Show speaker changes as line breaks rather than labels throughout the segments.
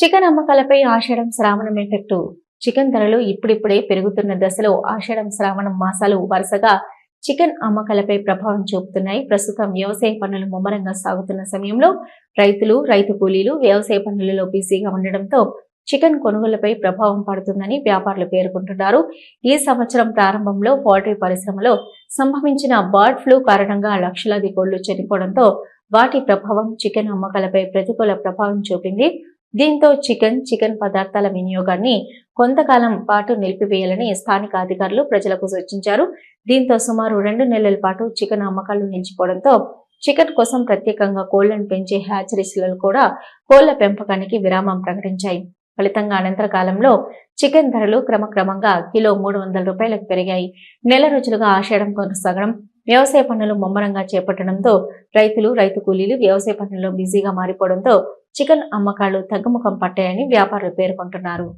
Chicken అమ్మకాలపై ఆషాఢం శ్రావణం effect chicken ధరలు ఇప్పుడిప్పుడే పెరుగుతున్న దశలో ఆషాఢం శ్రావణం మాసాలు వరుసగా చికెన్ అమ్మకాలపై ప్రభావం చూపుతున్నాయి. ప్రస్తుతం వ్యవసాయ పనులు ముమ్మరంగా సాగుతున్న సమయంలో రైతులు రైతు కూలీలు వ్యవసాయ పనులలో బిజీగా ఉండడంతో చికెన్ కొనుగోలుపై ప్రభావం పడుతుందని వ్యాపారులు పేర్కొంటున్నారు. ఈ సంవత్సరం ప్రారంభంలో పౌల్ట్రీ పరిశ్రమలో సంభవించిన బర్డ్ ఫ్లూ కారణంగా లక్షలాది కోళ్ళు చనిపోవడంతో వాటి ప్రభావం చికెన్ అమ్మకాలపై ప్రతికూల ప్రభావం చూపింది. దీంతో చికెన్ చికెన్ పదార్థాల వినియోగాన్ని కొంతకాలం పాటు నిలిపివేయాలని స్థానిక అధికారులు ప్రజలకు సూచించారు. దీంతో సుమారు రెండు నెలల పాటు చికెన్ అమ్మకాలు నిలిచిపోవడంతో చికెన్ కోసం ప్రత్యేకంగా కోళ్ళను పెంచే హ్యాచరీస్లలో కూడా కోళ్ళ పెంపకానికి విరామం ప్రకటించాయి. ఫలితంగా అనంతర కాలంలో చికెన్ ధరలు క్రమక్రమంగా కిలో మూడు వందల రూపాయలకు పెరిగాయి. నెల రోజులుగా ఆషాఢం కొనసాగడం వ్యవసాయ పనులు ముమ్మరంగా చేపట్టడంతో రైతులు రైతు కూలీలు వ్యవసాయ పనుల్లో బిజీగా మారిపోవడంతో చికెన్ అమ్మకాలు తగ్గుముఖం పట్టాయని వ్యాపారులు పేర్కొంటున్నారు.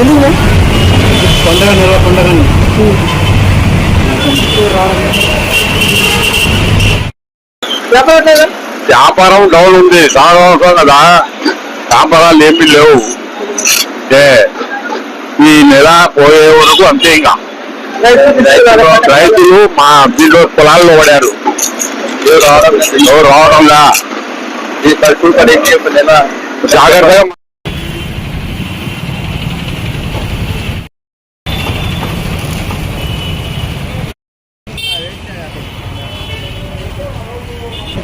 ఎందుకు
పండగ నెల పండగని
వ్యాపారం
డౌన్ ఉంది. సంవత్సరం కదా. వ్యాపారాలు ఏమీ లేవు. ఏ ఈ నెల పోయే వరకు అంతే ఇంకా. రైతులు మా దీంట్లో పొలాల్లో పడారు. రావడం రావడంలా ఈ పరిస్థితి జాగ్రత్తగా